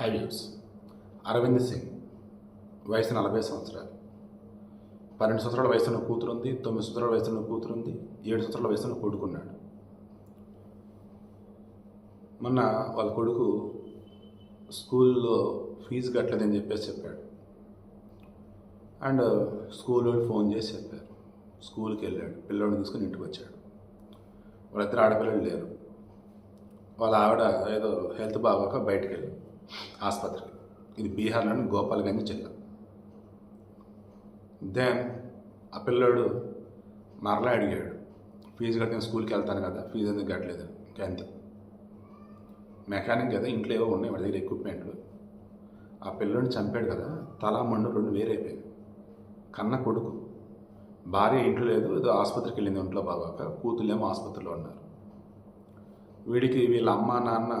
High Arvind Singh వయసు నలభై సంవత్సరాలు. పన్నెండు సంవత్సరాల వయసున్న కూతురు ఉంది తొమ్మిది సంవత్సరాల వయసున్న కూతురు ఉంది ఏడు సంవత్సరాల వయసున్న కొడుకున్నాడు. మొన్న వాళ్ళ కొడుకు స్కూల్లో ఫీజు కట్టలేదని చెప్పేసి చెప్పాడు. అండ్ స్కూల్లో ఫోన్ చేసి చెప్పారు. స్కూల్కి వెళ్ళాడు పిల్లోడిని తీసుకుని ఇంటికి వచ్చాడు. వాళ్ళిద్దరు ఆడపిల్లలు లేరు. వాళ్ళ ఆవిడ ఏదో హెల్త్ బాగోక బయటకు వెళ్ళి ఆసుపత్రి. ఇది బీహార్లోని గోపాల్గంజ్ జిల్లా. దెన్ ఆ పిల్లోడు మరలా అడిగాడు ఫీజు కట్టిన స్కూల్కి వెళ్తాను కదా ఫీజు ఎందుకు కట్టలేదు? ఇంకంతే మెకానిక్ కదా ఇంట్లో ఏవో ఉన్నాయి వాడి దగ్గర ఎక్విప్మెంట్లు ఆ పిల్లోడిని చంపాడు కదా తల మండు రెండు వేరైపోయాయి. కన్న కొడుకు. భార్య ఇంట్లో లేదు ఏదో ఆసుపత్రికి వెళ్ళింది ఒంట్లో బాగాక కూతుళ్ళేమో ఆసుపత్రిలో ఉన్నారు. వీడికి వీళ్ళ అమ్మ నాన్న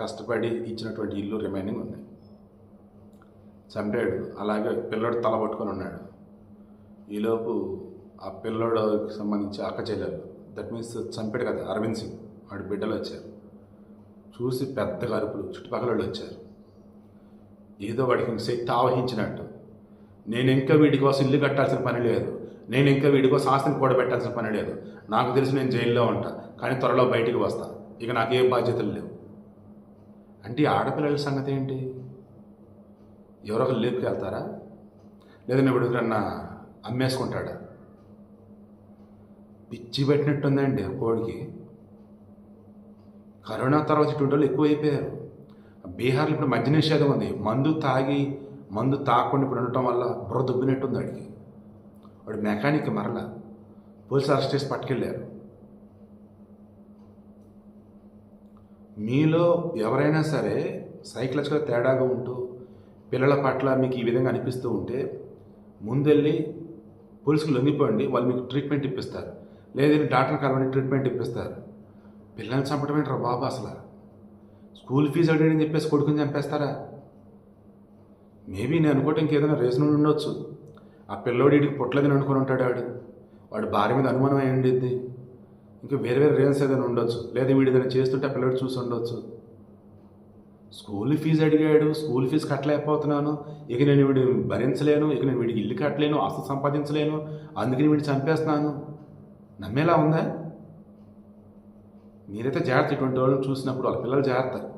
కష్టపడి ఇచ్చినటువంటి ఇల్లు రిమైనింగ్ ఉన్నాయి చంపాడు. అలాగే పిల్లోడు తల పట్టుకొని ఉన్నాడు. ఈలోపు ఆ పిల్లోడికి సంబంధించి అక్క చెల్లెలు. దట్ మీన్స్ చంపాడు కదా అరవింద్ సింగ్. వాడి బిడ్డలు వచ్చారు. చూసి పెద్ద అరుపులు చుట్టుపక్కల వాళ్ళు వచ్చారు. ఏదో వాడికి శక్తి ఆవహించినట్టు. నేను ఇంకా వీడి కోసం ఇల్లు కట్టాల్సిన పని లేదు. నేను ఇంకా వీడి కోసం ఆస్తిని కూడబెట్టాల్సిన పని లేదు. నాకు తెలిసి నేను జైల్లో ఉంటా. కానీ త్వరలో బయటికి వస్తా. ఇక నాకు ఏ బాధ్యతలు లేవు. అంటే ఆడపిల్లల సంగతి ఏంటి? ఎవరో ఒకరు లేపుకి వెళ్తారా? లేదంటే ఇప్పుడు ఎవరికన్నా అమ్మేసుకుంటాడా? పిచ్చి పెట్టినట్టుందండి కోడికి. కరోనా తర్వాత ఇటువంటి వాళ్ళు ఎక్కువైపోయారు. బీహార్లో ఇప్పుడు మద్య నిషేధం ఉంది. మందు తాగి మందు తాగకుండా ఇప్పుడు ఉండటం వల్ల బుర్ర దుబ్బినట్టుంది వాడికి. వాడు మెకానిక్ మరలా. పోలీసు అరెస్ట్ చేసి పట్టుకెళ్ళారు. మీలో ఎవరైనా సరే సైకలాజికల్ తేడాగా ఉంటూ పిల్లల పట్ల మీకు ఈ విధంగా అనిపిస్తూ ఉంటే ముందెళ్ళి పోలీసులు లొంగిపోండి వాళ్ళు మీకు ట్రీట్మెంట్ ఇప్పిస్తారు. లేదంటే డాక్టర్ కలవని ట్రీట్మెంట్ ఇప్పిస్తారు. పిల్లల్ని చంపడం రా బాబు అసలు? స్కూల్ ఫీజు అడిగని చెప్పేసి కొడుకుని చంపేస్తారా? మేబీ నేను అనుకోవటం ఇంకేదైనా రీజన్ ఉండొచ్చు. ఆ పిల్లోడు వీడికి పుట్టలేదని అనుకుని ఉంటాడు వాడు వాడు భార్య మీద అనుమానం అయి ఉండిద్ది. ఇంకా వేరే వేరే రీజన్స్ ఏదైనా ఉండొచ్చు. లేదా వీడు ఏదైనా చేస్తుంటే ఆ చూసి ఉండొచ్చు. స్కూల్ ఫీజు అడిగాడు స్కూల్ ఫీజు కట్టలేకపోతున్నాను. ఇక నేను వీడు భరించలేను ఇక నేను వీడికి ఇల్లు కట్టలేను ఆస్తి సంపాదించలేను. అందుకని వీడిని చంపేస్తున్నాను. నమ్మేలా ఉందా? మీరైతే జాగ్రత్త ఇటువంటి వాళ్ళని చూసినప్పుడు వాళ్ళ పిల్లలు జాగ్రత్త.